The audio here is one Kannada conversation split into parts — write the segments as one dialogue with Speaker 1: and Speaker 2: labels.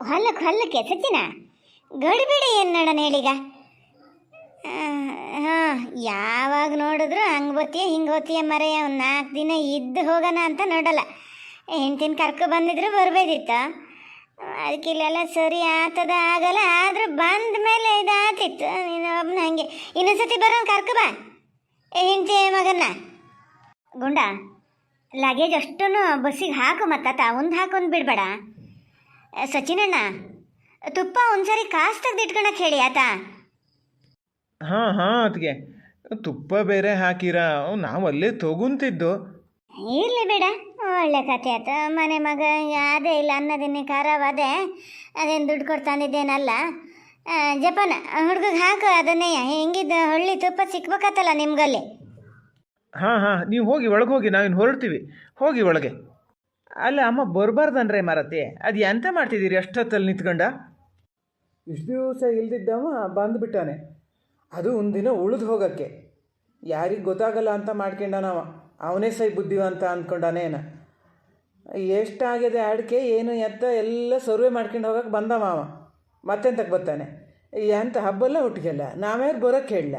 Speaker 1: ಹೊಲಕ್ಕೆ ಹೊಲಕ್ಕೆ ಸಚಿನ? ಗಡಿಬಿಡಿ ಏನು ನೋಡೋಣ ಹೇಳೀಗ? ಹಾಂ, ಯಾವಾಗ ನೋಡಿದ್ರು ಹಂಗೆ ಬತ್ತೀಯ ಹಿಂಗೆ ಬತ್ತೀಯ ಮರೆಯ ಒಂದು ನಾಲ್ಕು ದಿನ ಇದ್ದು ಹೋಗೋಣ ಅಂತ ನೋಡಲ್ಲ. ಹೆಂಡ್ತಿನ ಕರ್ಕೊ ಬಂದಿದ್ರು ಬರ್ಬೇಕಿತ್ತು. ಅದಕ್ಕೆ ಇಲ್ಲೆಲ್ಲ ಸರಿ ಆತದ, ಆಗಲ್ಲ, ಆದರೂ ಬಂದ ಮೇಲೆ ಇದಾತಿತ್ತು. ನೀನು ಒಬ್ಬನ ಹಂಗೆ. ಇನ್ನೊಂದ್ಸತಿ ಬರೋನ್ ಕರ್ಕೊ ಬಾ. ಹೆಂಡ್ತಿ ಮಗನ್ನ. ಗುಂಡ ಲಗೇಜ್ ಅಷ್ಟೂ ಬಸ್ಸಿಗೆ ಹಾಕು ಮತ್ತಾತ ಒಂದು ಹಾಕೊಂಡು ಬಿಡಬೇಡ. ಸಚಿನಣ್ಣ ತುಪ್ಪ ಒಂದ್ಸರಿ ಕಾಸು ತೆಗ್ದು ಇಟ್ಕೊಳಕ್ಕೆ ಹೇಳಿ ಆತ?
Speaker 2: ಹಾಂ ಹಾಂ ಅದಕ್ಕೆ ತುಪ್ಪ ಬೇರೆ ಹಾಕಿರಾ? ನಾವು ಅಲ್ಲೇ ತಗೊಂತಿದ್ದು.
Speaker 1: ಇರಲಿ ಬೇಡ. ಒಳ್ಳೆ ಕತೆ ಆತ. ಮನೆ ಮಗ ಅದೇ ಇಲ್ಲ ಅನ್ನೋದನ್ನೇ ಖಾರವಾದೆ. ಅದೇ ಅದೇನು ದುಡ್ಡು ಕೊಟ್ಟು ತಂದಿದ್ದೇನಲ್ಲ. ಜಪಾನ ಹುಡ್ಗಗೆ ಹಾಕು ಅದನ್ನೇ. ಹೆಂಗಿದ್ದ ಹಳ್ಳಿ ತುಪ್ಪ ಸಿಕ್ಬೇಕತ್ತಲ್ಲ ನಿಮ್ಗಲ್ಲಿ?
Speaker 2: ಹಾಂ ಹಾಂ ನೀವು ಹೋಗಿ ಒಳಗೆ ಹೋಗಿ ನಾವಿನ್ನು ಹೊರಡ್ತೀವಿ. ಹೋಗಿ ಒಳಗೆ. ಅಲ್ಲ, ಅಮ್ಮ, ಬರಬಾರ್ದನ್ರೆ ಮಾರತಿ ಅದು ಎಂತ ಮಾಡ್ತಿದ್ದೀರಿ ಅಷ್ಟೊತ್ತಲ್ಲಿ ನಿಂತ್ಕೊಂಡ? ಇಷ್ಟು ದಿವಸ ಇಲ್ದಿದ್ದವ ಬಂದುಬಿಟ್ಟಾನೆ. ಅದು ಒಂದಿನ ಉಳಿದು ಹೋಗೋಕ್ಕೆ. ಯಾರಿಗೆ ಗೊತ್ತಾಗಲ್ಲ ಅಂತ ಮಾಡ್ಕೊಂಡನವ. ಅವನೇ ಸೈ ಬುದ್ಧಿವಂತ ಅಂದ್ಕೊಂಡಾನೇನ ಎಷ್ಟಾಗಿದೆ ಅಡಿಕೆ, ಏನು ಎತ್ತ ಎಲ್ಲ ಸರ್ವೆ ಮಾಡ್ಕೊಂಡು ಹೋಗಕ್ಕೆ ಬಂದವ ಅವ. ಮತ್ತೆಂತಕ್ಕೆ ಬರ್ತಾನೆ? ಎಂತ ಹಬ್ಬಲ್ಲ ಹುಟ್ಟಿಗೆಲ್ಲ ನಾವ್ಯಾರು ಬರೋಕ್ಕೆ ಹೇಳಲ್ಲ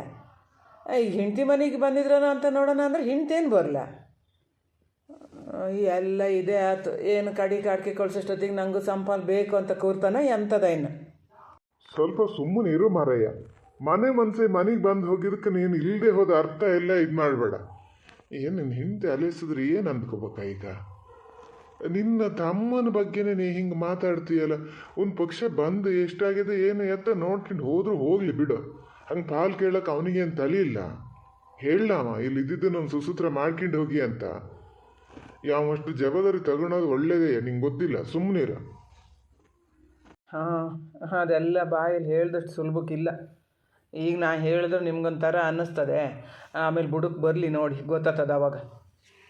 Speaker 2: ಈ ಹೆಂಡತಿ ಮನೆಗೆ ಬಂದಿದ್ರನ ಅಂತ ನೋಡೋಣ ಅಂದ್ರೆ ಹಿಂಡ್ತೇನು ಬರಲ್ಲ ಎಲ್ಲ ಇದೆ ಆಯ್ತು ಏನು ಕಡಿ ಕಾಡ್ಕೆ ಕಳ್ಸೋಷ್ಟೊತ್ತಿಗೆ ನಂಗೂ ಸಂಪಾಲ್ ಬೇಕು ಅಂತ ಕೂರ್ತಾನ ಎಂಥದ ಇನ್ನು?
Speaker 3: ಸ್ವಲ್ಪ ಸುಮ್ಮನೆ ಇರು ಮಾರಯ್ಯ. ಮನೆ ಮನಸ್ಸೆ ಮನೆಗೆ ಬಂದು ಹೋಗಿದ್ದಕ್ಕೆ ನೀನು ಇಲ್ಲದೆ ಹೋದ ಅರ್ಥ ಎಲ್ಲ ಇದು ಮಾಡಬೇಡ. ಏನು ನಿನ್ನ ಹಿಂದೆ ಅಲಿಸಿದ್ರೆ ಏನು ಅಂದ್ಕೋಬೇಕ ಈಗ? ನಿನ್ನ ತಮ್ಮನ ಬಗ್ಗೆನೇ ನೀ ಹಿಂಗೆ ಮಾತಾಡ್ತೀಯಲ್ಲ ಒಂದು ಪಕ್ಷ ಬಂದು ಎಷ್ಟಾಗಿದೆ, ಏನು ಎತ್ತ ನೋಡ್ಕೊಂಡು ಹೋದರೂ ಹೋಗಲಿ ಬಿಡು. ಹಂಗೆ ಪಾಲು ಕೇಳೋಕೆ ಅವನಿಗೇನು ತಲೆ ಇಲ್ಲ ಹೇಳಲಾಮ ಇಲ್ಲಿ ಇದ್ದಿದ್ದು ನಾನು ಸುಸೂತ್ರ ಮಾಡ್ಕೊಂಡು ಹೋಗಿ ಅಂತ. ಯಾವಷ್ಟು ಜವಾಬ್ದಾರಿ ತಗೊಳೋದು ಒಳ್ಳೇದೇ? ನಿಂಗೆ ಗೊತ್ತಿಲ್ಲ. ಸುಮ್ಮನೆ ಇರ.
Speaker 2: ಹಾಂ ಅದೆಲ್ಲ ಬಾಯಲ್ಲಿ ಹೇಳಿದಷ್ಟು ಸುಲಭಕ್ಕಿಲ್ಲ ಈಗ ನಾ ಹೇಳಿದ್ರೆ ನಿಮ್ಗೊಂಥರ ಅನ್ನಿಸ್ತದೆ. ಆಮೇಲೆ ಬುಡಕ್ಕೆ ಬರಲಿ ನೋಡಿ, ಗೊತ್ತಾಗ್ತದೆ ಅವಾಗ.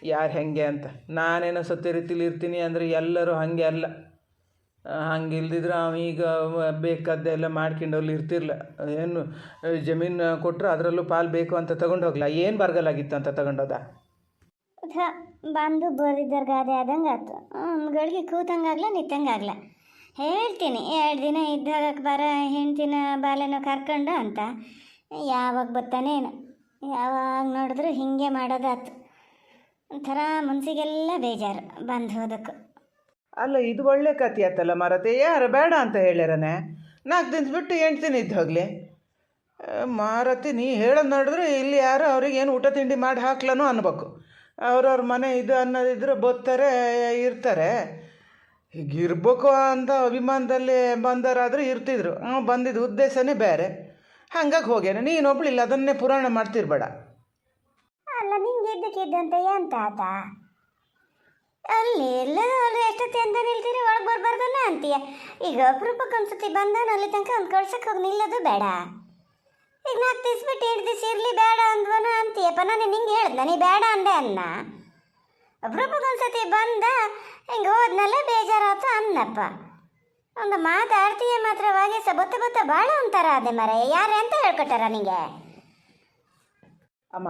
Speaker 2: ಯಾರು ಹೆಂಗೆ ಅಂತ. ನಾನೇನೋ ಸತ್ಯ ರೀತಿಲಿ ಇರ್ತೀನಿ ಅಂದರೆ ಎಲ್ಲರೂ ಹಾಗೆ ಅಲ್ಲ. ಹಂಗೆ ಇಲ್ದಿದ್ರೆ ಅವ ಈಗ ಬೇಕಾದ್ದೆಲ್ಲ ಮಾಡ್ಕೊಂಡು ಅಲ್ಲಿ ಇರ್ತಿರ್ಲ. ಏನು, ಜಮೀನು ಕೊಟ್ಟರೆ ಅದರಲ್ಲೂ ಪಾಲು ಬೇಕು ಅಂತ ತಗೊಂಡು ಹೋಗ್ಲ ಏನು ಬರಗಲಾಗಿತ್ತು ಅಂತ ತಗೊಂಡೋದ?
Speaker 1: ಥ ಬಂದು ಬರಿದ್ದರ್ ಗಾದೆ ಆದಂಗೆ ಆಯ್ತು. ಗಳಿಗೆ ಕೂತಂಗಾಗ್ಲ ನಿತ್ತಂಗಾಗ್ಲ ಹೇಳ್ತೀನಿ, ಎರಡು ದಿನ ಇದ್ದಾಗ ಬರ ಹೆಂಡ್ತಿನ ಬಾಲೆನೋ ಕರ್ಕೊಂಡು ಅಂತ. ಯಾವಾಗ ಬರ್ತಾನೇನು ಯಾವಾಗ ನೋಡಿದ್ರು ಹಿಂಗೆ ಮಾಡೋದಾತು. ಒಂಥರ ಮನ್ಸಿಗೆಲ್ಲ ಬೇಜಾರು ಬಂದು ಹೋದಕ್ಕೂ.
Speaker 2: ಅಲ್ಲ, ಇದು ಒಳ್ಳೆ ಕತೆ ಆಯ್ತಲ್ಲ ಮರತೆ ಯಾರು ಬೇಡ ಅಂತ ಹೇಳ್ಯಾರನೆ? ನಾಲ್ಕು ದಿನ ಬಿಟ್ಟು ಎಂಟು ದಿನ ಇದ್ದು ಹೋಗ್ಲಿ. ಮಾರತಿ ನೀ ಹೇಳೋದು ನೋಡಿದ್ರೆ ಇಲ್ಲಿ ಯಾರು ಅವ್ರಿಗೆ ಏನು ಊಟ ತಿಂಡಿ ಮಾಡಿ ಹಾಕ್ಲನೋ ಅನ್ಬೇಕು. ಅವ್ರವ್ರ ಮನೆ ಇದು ಅನ್ನೋದಿದ್ರೆ ಬರ್ತಾರೆ ಇರ್ತಾರೆ. ಈಗ ಅಂತ ಅಭಿಮಾನದಲ್ಲಿ ಬಂದರಾದರೂ ಇರ್ತಿದ್ರು. ಬಂದಿದ್ದ ಉದ್ದೇಶನೇ ಬೇರೆ. ಹಂಗಾಗಿ ಹೋಗ್ಯಾನೆ. ನೀನೊಬ್ಳಿಲ್ಲ ಅದನ್ನೇ ಪುರಾಣ ಮಾಡ್ತಿರ್ಬೇಡ.
Speaker 1: ಅಲ್ಲ, ನಿಂಗೆ ಇದ್ದಕ್ಕಿದ್ದಂತ ಎಂತ ಆತ? ಅಲ್ಲಿ ಎಲ್ಲ ಅಲ್ಲಿ ಎಷ್ಟೊತ್ತಿ ಅಂತ ನಿಲ್ತೀರಿ, ಒಳಗೆ ಬರ್ಬಾರ್ದಲ್ಲ ಅಂತೀಯ? ಈಗ ಅಪರೂಪಕ್ಕೆ ಒಂದ್ಸತಿ ಬಂದಾನ, ಅಲ್ಲಿ ತನಕ ಒಂದು ಕಳ್ಸಕ್ಕೆ ಹೋಗಿ ನಿಲ್ಲೋದು ಬೇಡ. ಈಗ ನಾಲ್ಕು ದಿವ್ಸ ಬಿಟ್ಟು ಎರಡು ದಿವ್ಸ ಇರಲಿ ಬೇಡ ಅಂದ್ವನ? ಅಂತೀಯಪ್ಪ ನಾನು ನಿಂಗೆ ಹೇಳ್ದೆ, ನೀ ಬೇಡ ಅಂದೆ ಅನ್ನ. ಒಂದ್ಸತಿ ಬಂದ, ಹಿಂಗೆ ಹೋದ್ನಲ್ಲ, ಬೇಜಾರಾತು ಅನ್ನಪ್ಪ. ಒಂದು ಮಾತಾಡ್ತೀಯ ಮಾತ್ರವಾಗಿ ಸ ಬತ್ತ ಬತ್ತ ಭಾಳ ಅಂತಾರ ಅದೇ ಮರ. ಯಾರು ಅಂತ ಹೇಳ್ಕೊಟ್ಟಾರ ನಿಂಗೆ?
Speaker 2: ಅಮ್ಮ,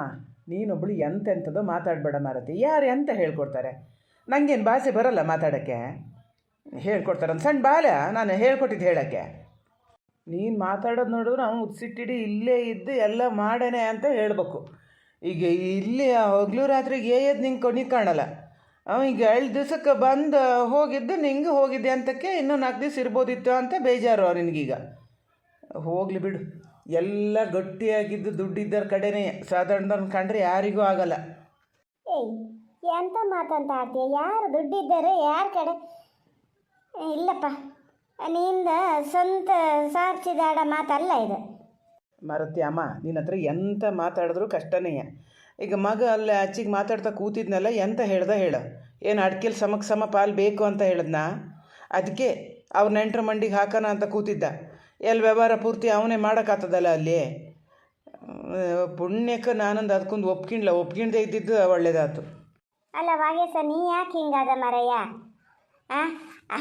Speaker 2: ನೀನೊಬ್ಳು ಎಂತೆಂಥದೋ ಮಾತಾಡಬೇಡ ಮಾರತಿ. ಯಾರು ಎಂತ ಹೇಳ್ಕೊಡ್ತಾರೆ? ನನಗೇನು ಭಾಷೆ ಬರಲ್ಲ ಮಾತಾಡೋಕ್ಕೆ? ಹೇಳ್ಕೊಡ್ತಾರೆ ಒಂದು ಸಣ್ಣ ಬಾಲ, ನಾನು ಹೇಳ್ಕೊಟ್ಟಿದ್ದು ಹೇಳೋಕ್ಕೆ. ನೀನು ಮಾತಾಡೋದು ನೋಡಿದ್ರೆ ಅವ್ನು ಉತ್ಸಿಟ್ಟಿಡಿ ಇಲ್ಲೇ ಇದ್ದು ಎಲ್ಲ ಮಾಡೇನೆ ಅಂತ ಹೇಳ್ಬೇಕು. ಈಗ ಇಲ್ಲಿ ಹಗಲು ರಾತ್ರಿಗೆ ಏಯದ್ ನಿಂಗೆ ಕೊನೆ ಕಾಣಲ್ಲ. ಅವ ಈಗ ಎರಡು ದಿವ್ಸಕ್ಕೆ ಬಂದು ಹೋಗಿದ್ದು, ನಿಂಗೆ ಹೋಗಿದ್ದೆ ಅಂತಕ್ಕೆ ಇನ್ನೂ ನಾಲ್ಕು ದಿವ್ಸ ಇರ್ಬೋದಿತ್ತು ಅಂತ ಬೇಜಾರು ನಿನಗೀಗ ಹೋಗಲಿ ಬಿಡು. ಎಲ್ಲ ಗಟ್ಟಿಯಾಗಿದ್ದು ದುಡ್ಡಿದ್ದರ ಕಡೆನೇ ಸಾಧಾರಣದವ್ರನ್ನ ಕಂಡ್ರೆ ಯಾರಿಗೂ ಆಗಲ್ಲ.
Speaker 1: ಏಯ್, ಎಂತ ಮಾತಂತ ಆಡ್ತೀಯ? ಯಾರು ದುಡ್ಡಿದ್ದಾರೆ, ಯಾರ ಕಡೆ? ಇಲ್ಲಪ್ಪ. ನಿಂದ ಸ್ವಂತ ಸಾಕ್ಷಿದಾಡ ಮಾತಲ್ಲ ಇದು.
Speaker 2: ಮರತಿ ಅಮ್ಮ, ನಿನ್ನ ಹತ್ರ ಎಂಥ ಮಾತಾಡಿದ್ರು ಕಷ್ಟನೇ. ಈಗ ಮಗ ಅಲ್ಲಿ ಆಚಿಗೆ ಮಾತಾಡ್ತಾ ಕೂತಿದ್ನಲ್ಲ, ಎಂತ ಹೇಳ್ದ ಹೇಳ. ಏನು ಅಡ್ಕೆಲಿ ಸಮಕ್ಕೆ ಸಮ ಪಾಲು ಬೇಕು ಅಂತ ಹೇಳಿದ್ನಾ? ಅದಕ್ಕೆ ಅವ್ರು ನೆಂಟ್ರ ಮಂಡಿಗೆ ಹಾಕೋಣ ಅಂತ ಕೂತಿದ್ದ. ಎಲ್ಲಿ ವ್ಯವಹಾರ ಪೂರ್ತಿ ಅವನೇ ಮಾಡೋಕ್ಕಾಗ್ತದಲ್ಲ ಅಲ್ಲಿ? ಪುಣ್ಯಕ್ಕೆ ನಾನೊಂದು ಅದಕ್ಕೊಂದು ಒಪ್ಕಿಂಡ್ಲ ಒಪ್ಕಿಂಡ್ದೆ ಇದ್ದಿದ್ದು ಒಳ್ಳೇದಾಯ್ತು
Speaker 1: ಅಲ್ಲ ವಾಗೇಶ ನೀ ಯಾಕೆ ಹಿಂಗಾದ ಮರಯ್ಯ?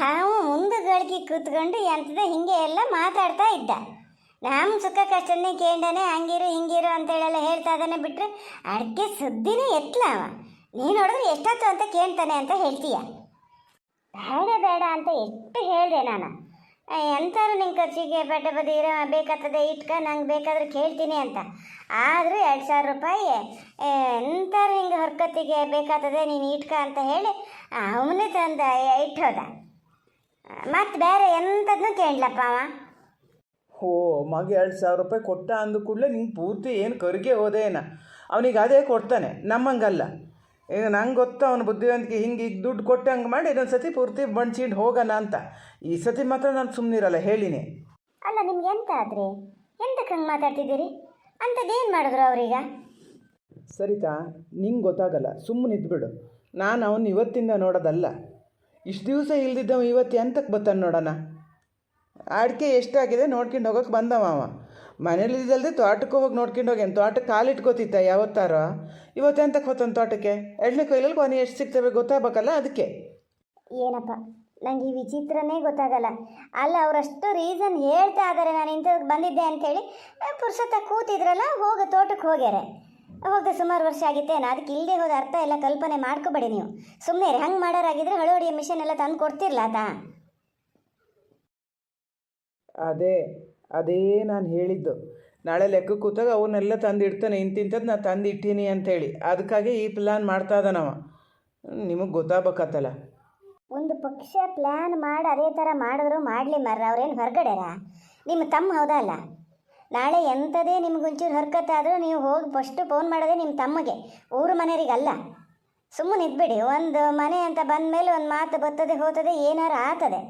Speaker 1: ಅವ ಮುಂದೆ ಗಳಿಗೆ ಕೂತ್ಕೊಂಡು ಎಂಥದ ಹಿಂಗೆ ಎಲ್ಲ ಮಾತಾಡ್ತಾ ಇದ್ದ. ನಮ್ಮ ಸುಖ ಕಷ್ಟನೇ ಕೇಂಡನೆ ಹಂಗಿರು, ಹಿಂಗಿರು ಅಂತೇಳೆಲ್ಲ ಹೇಳ್ತಾ ಇದ್ದಾನೆ ಬಿಟ್ಟರೆ ಅಡ್ಗೆ ಸುದ್ದಿನೇ ಎತ್ಲ ಅವ. ನೀನು ನೋಡಿದ್ರೆ ಎಷ್ಟಾಯ್ತು ಅಂತ ಕೇಳ್ತಾನೆ ಅಂತ ಹೇಳ್ತೀಯ. ಬೇಡ ಬೇಡ ಅಂತ ಎಷ್ಟು ಹೇಳಿದೆ ನಾನು. ಎಂತಾರು ನಿನ್ನ ಖರ್ಚಿಗೆ ಬಟ್ಟೆ ಇರೋ ಬೇಕಾಗ್ತದೆ ಇಟ್ಕ ನಂಗೆ ಬೇಕಾದ್ರೆ ಕೇಳ್ತೀನಿ ಅಂತ. ಆದರೂ ಎರಡು ಸಾವಿರ ರೂಪಾಯಿ ಎಂತಾರು ಹಿಂಗೆ ಹೊರ್ಕತ್ತಿಗೆ ಬೇಕಾಗ್ತದೆ, ನೀನು ಇಟ್ಕ ಅಂತ ಹೇಳಿ ಅವನೇ ತಂದ ಇಟ್ಟೋದ ಮತ್ತು ಬೇರೆ ಎಂಥದ್ನು ಕೇಳಲಪ್ಪ ಅವ.
Speaker 2: ಹೋ ಮಗ ಎರಡು ಸಾವಿರ ರೂಪಾಯಿ ಕೊಟ್ಟ ಅಂದ ಕೂಡಲೇ ನಿಂಗೆ ಪೂರ್ತಿ ಏನು ಕರಿಗೆ ಹೋದೇನ ಅವನಿಗೆ ಅದೇ ಕೊಡ್ತಾನೆ ನಮ್ಮಂಗಲ್ಲ. ಈಗ ನಂಗೆ ಗೊತ್ತು ಅವನು ಬುದ್ಧಿವಂತಿಕೆ ಹಿಂಗೆ ಈಗ ದುಡ್ಡು ಕೊಟ್ಟೆ ಹಂಗೆ ಮಾಡಿ ಇದೊಂದು ಸತಿ ಪೂರ್ತಿ ಬಣ್ಸಿಂಡು ಹೋಗೋಣ ಅಂತ. ಈ ಸತಿ ಮಾತ್ರ ನಾನು ಸುಮ್ಮನಿರಲ್ಲ ಹೇಳಿನಿ.
Speaker 1: ಅಲ್ಲ ನಿಮ್ಗೆ ಎಂತ ಆದರೆ? ಎಂತಕ್ಕೆ ಹಂಗೆ ಮಾತಾಡ್ತಿದ್ದೀರಿ? ಅಂಥದ್ದೇನು ಮಾಡಿದ್ರು ಅವ್ರೀಗ?
Speaker 2: ಸರಿತಾ ನಿಂಗೆ ಗೊತ್ತಾಗಲ್ಲ ಸುಮ್ಮನೆ ಇದ್ಬಿಡು. ನಾನು ಅವನು ಇವತ್ತಿಂದ ನೋಡೋದಲ್ಲ. ಇಷ್ಟು ದಿವಸ ಇಲ್ದಿದ್ದವ ಇವತ್ತು ಎಂತಕ್ಕೆ ಬತ್ತಾನೆ ನೋಡೋಣ? ಅಡಿಕೆ ಎಷ್ಟಾಗಿದೆ ನೋಡ್ಕೊಂಡು ಹೋಗೋಕೆ ಬಂದವ ಅವ. ಮನೇಲಿ ಇದ್ದಲ್ದೆ ತೋಟಕ್ಕೆ ಹೋಗಿ ನೋಡ್ಕೊಂಡು ಹೋಗ್ಯಾನ ತೋಟಕ್ಕೆ ಕಾಲಿಟ್ಕೋತಿದ್ದ ಯಾವತ್ತಾರೋ? ಇವತ್ತು ಎಂತಕ್ಕೆ ಹೋತಾನೆ ತೋಟಕ್ಕೆ? ಎಡ್ಲೆ ಕೊಯ್ಲಲ್ಲಿ ಕೊನೆ ಎಷ್ಟು ಸಿಗ್ತವೆ ಗೊತ್ತಾಗಬೇಕಲ್ಲ ಅದಕ್ಕೆ.
Speaker 1: ಏನಪ್ಪ, ನಂಗೆ ಈ ವಿಚಿತ್ರನೇ ಗೊತ್ತಾಗಲ್ಲ. ಅಲ್ಲ, ಅವರಷ್ಟು ರೀಸನ್ ಹೇಳ್ತಾ ಇದ್ದಾರೆ ನಾನು ಇಂಥದಕ್ಕೆ ಬಂದಿದ್ದೆ ಅಂತೇಳಿ ಪುರ್ಸತ್ತ ಕೂತಿದ್ರಲ್ಲ, ಹೋಗ ತೋಟಕ್ಕೆ ಹೋಗ್ಯಾರೆ. ಹೋಗದೆ ಸುಮಾರು ವರ್ಷ ಆಗಿತ್ತೇನು, ಅದಕ್ಕೆ ಇಲ್ಲದೆ ಹೋದ ಅರ್ಥ ಎಲ್ಲ ಕಲ್ಪನೆ ಮಾಡ್ಕೋಬೇಡಿ ನೀವು. ಸುಮ್ಮನೆ ಹಂಗೆ ಮಾಡೋರಾಗಿದ್ರೆ ಹಳವಡಿಯ ಮಿಷನ್ ಎಲ್ಲ ತಂದು ಕೊಡ್ತಿರಲ್ಲ ಆತ
Speaker 2: ಅದೇ ಅದೇ ನಾನು ಹೇಳಿದ್ದು. ನಾಳೆ ಲೆಕ್ಕ ಕೂತಾಗ ಅವನ್ನೆಲ್ಲ ತಂದು ಇಡ್ತಾನೆ ಇಂತಿಂಥದ್ದು ನಾನು ತಂದು ಇಟ್ಟೀನಿ ಅಂತೇಳಿ. ಅದಕ್ಕಾಗಿ ಈ ಪ್ಲ್ಯಾನ್ ಮಾಡ್ತಾ ಇದ್ದಾನವ ನಿಮಗೆ ಗೊತ್ತಾಗಬೇಕತ್ತಲ್ಲ
Speaker 1: ಒಂದು ಪಕ್ಷ ಪ್ಲ್ಯಾನ್ ಮಾಡಿ, ಅದೇ ಥರ ಮಾಡಿದ್ರು ಮಾಡಲಿ ಮರ್ರ, ಅವ್ರೇನು ಹೊರಗಡೆರ? ನಿಮ್ಮ ತಮ್ಮ ಹೌದಲ್ಲ ನಾಳೆ ಎಂಥದೇ ನಿಮ್ಗೊಂಚೂರು ಹರ್ಕತ್ತಾದರೂ ನೀವು ಹೋಗಿ ಫಸ್ಟು ಫೋನ್ ಮಾಡೋದೇ ನಿಮ್ಮ ತಮ್ಮಗೆ, ಊರು ಮನೆಯವರಿಗಲ್ಲ ಸುಮ್ಮನೆ ಇದ್ಬಿಡಿ, ಒಂದು ಮನೆ ಅಂತ ಬಂದಮೇಲೆ ಒಂದು ಮಾತು ಬರ್ತದೆ ಹೋಗ್ತದೆ ಏನಾರು ಆತದೆ.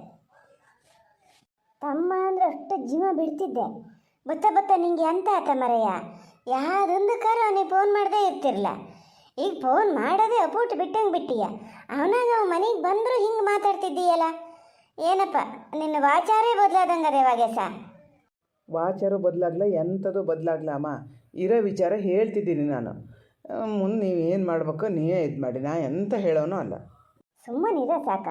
Speaker 1: ತಮ್ಮ ಅಂದ್ರೆ ಅಷ್ಟು ಜೀವ ಬಿಡ್ತಿದ್ದೆ ಬತ್ತ ಬತ್ತ ನಿಂಗೆ ಎಂತ ಆತ ಮರಯ್ಯ? ಯಾವ್ದೊಂದು ಕಾರು ಅವನಿಗೆ ಫೋನ್ ಮಾಡದೇ ಇರ್ತಿರ್ಲ. ಈಗ ಫೋನ್ ಮಾಡೋದೇ ಅಪೂಟ್ ಬಿಟ್ಟಂಗೆ ಬಿಟ್ಟಿಯ. ಅವನಾಗ ಅವ ಮನೆಗೆ ಬಂದರೂ ಹಿಂಗೆ ಮಾತಾಡ್ತಿದ್ದೀಯಲ್ಲ? ಏನಪ್ಪ ನಿನ್ನ ವಾಚಾರೇ ಬದಲಾದಂಗೆ ಅದೇವಾಗೆ ಸಾ
Speaker 2: ವಾಚಾರು ಬದಲಾಗ್ಲ ಎಂಥದ್ದು ಬದಲಾಗ್ಲ ಅಮ್ಮ. ಇರೋ ವಿಚಾರ ಹೇಳ್ತಿದ್ದೀನಿ ನಾನು. ಮುಂದೆ ನೀವು ಏನು ಮಾಡ್ಬೇಕು ನೀವೇ ಇದು ಮಾಡಿ. ನಾ ಎಂತ ಹೇಳೋನು ಅಲ್ಲ.
Speaker 1: ಸುಮ್ಮನಿರ ಸಾಕ.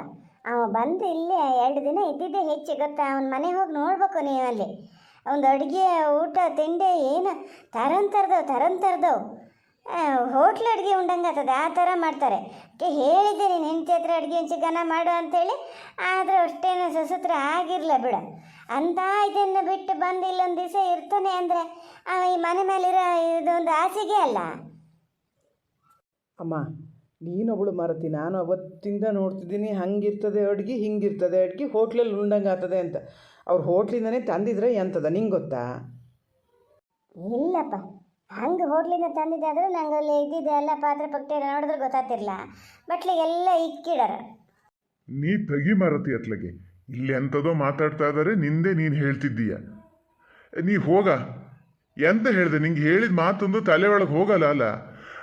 Speaker 1: ಅವ ಬಂದು ಇಲ್ಲಿ ಎರಡು ದಿನ ಇದ್ದಿದ್ದೆ ಹೆಚ್ಚು, ಗೊತ್ತಾ? ಅವನ ಮನೆ ಹೋಗಿ ನೋಡ್ಬೇಕು ನೀವು ಅಲ್ಲಿ. ಒಂದು ಅಡುಗೆ, ಊಟ, ತಿಂಡಿ, ಏನು? ತರಂತರ್ದವು ತರಂತರ್ದವು ಹೋಟ್ಲ್ ಅಡುಗೆ ಉಂಡಂಗಾತದೆ, ಆ ಥರ ಮಾಡ್ತಾರೆ. ಹೇಳಿದ್ದೆ ನೀನು ಹೆಂಡತಿ ಹತ್ರ ಅಡುಗೆ ಹಂಚಿ ಗನ ಮಾಡು ಅಂತೇಳಿ. ಆದರೂ ಅಷ್ಟೇನು ಸಸತ್ರ ಆಗಿರಲ್ಲ ಬಿಡ. ಅಂಥ ಇದನ್ನು ಬಿಟ್ಟು ಬಂದು ಇಲ್ಲೊಂದು ದಿವಸ ಇರ್ತಾನೆ ಅಂದರೆ ಈ ಮನೆ ಮೇಲಿರೋ ಇದೊಂದು ಆಸೆಗೆ ಅಲ್ಲ.
Speaker 2: ಅಮ್ಮ ನೀನೊಬ್ಳು ಮರತಿ ನಾನು ಅವತ್ತಿಂದ ನೋಡ್ತಿದ್ದೀನಿ ಹಂಗಿರ್ತದೆ ಅಡ್ಗೆ ಹಿಂಗಿರ್ತದೆ ಅಡ್ಗೆ ಹೋಟ್ಲಲ್ಲಿ ಉಂಡಂಗೆ ಆಗ್ತದೆ ಅಂತ. ಅವ್ರು ಹೋಟ್ಲಿಂದನೇ ತಂದಿದ್ರೆ ಎಂಥದ ನಿಂಗೆ ಗೊತ್ತಾ?
Speaker 1: ಇಲ್ಲಪ್ಪ ಹಂಗೆ ಹೋಟ್ಲಿಂದ ತಂದಿದ್ದಾದ್ರೂ ನಂಗೆ ಅಲ್ಲಿ ಇದ್ದಿದ್ದೆ ಎಲ್ಲ ಪಾತ್ರೆ ಪಕ್ಟೆ ನೋಡಿದ್ರೆ ಗೊತ್ತಾತಿರ್ಲ ಬಟ್ಲಿಗೆಲ್ಲ ಇಕ್ಕಿಡಾರ.
Speaker 3: ನೀ ತಗಿ ಮರತಿ ಅತ್ಲಗೆ ಇಲ್ಲಿ ಎಂಥದೋ ಮಾತಾಡ್ತಾ ಇದ್ದಾರೆ ನಿಂದೆ ನೀನು ಹೇಳ್ತಿದ್ದೀಯ. ನೀ ಹೋಗ ಎಂತ ಹೇಳಿದೆ ನಿಂಗೆ ಹೇಳಿದ ಮಾತೊಂದು ತಲೆ ಒಳಗೆ ಹೋಗಲ್ಲ ಅಲ್ಲ?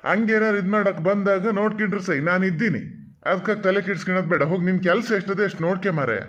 Speaker 3: ಹಂಗೇನಾರು ಇದು ಮಾಡೋಕೆ ಬಂದಾಗ ನೋಡ್ಕೊಂಡ್ರೆ ಸೈ, ನಾನು ಇದ್ದೀನಿ. ಅದಕ್ಕೆ ತಲೆ ಕೆಡ್ಸ್ಕೊಳೋದು ಬೇಡ. ಹೋಗಿ ನಿನ್ನ ಕೆಲಸ ಎಷ್ಟದೆ ಎಷ್ಟು ನೋಡ್ಕೆ ಮಾರಾಯ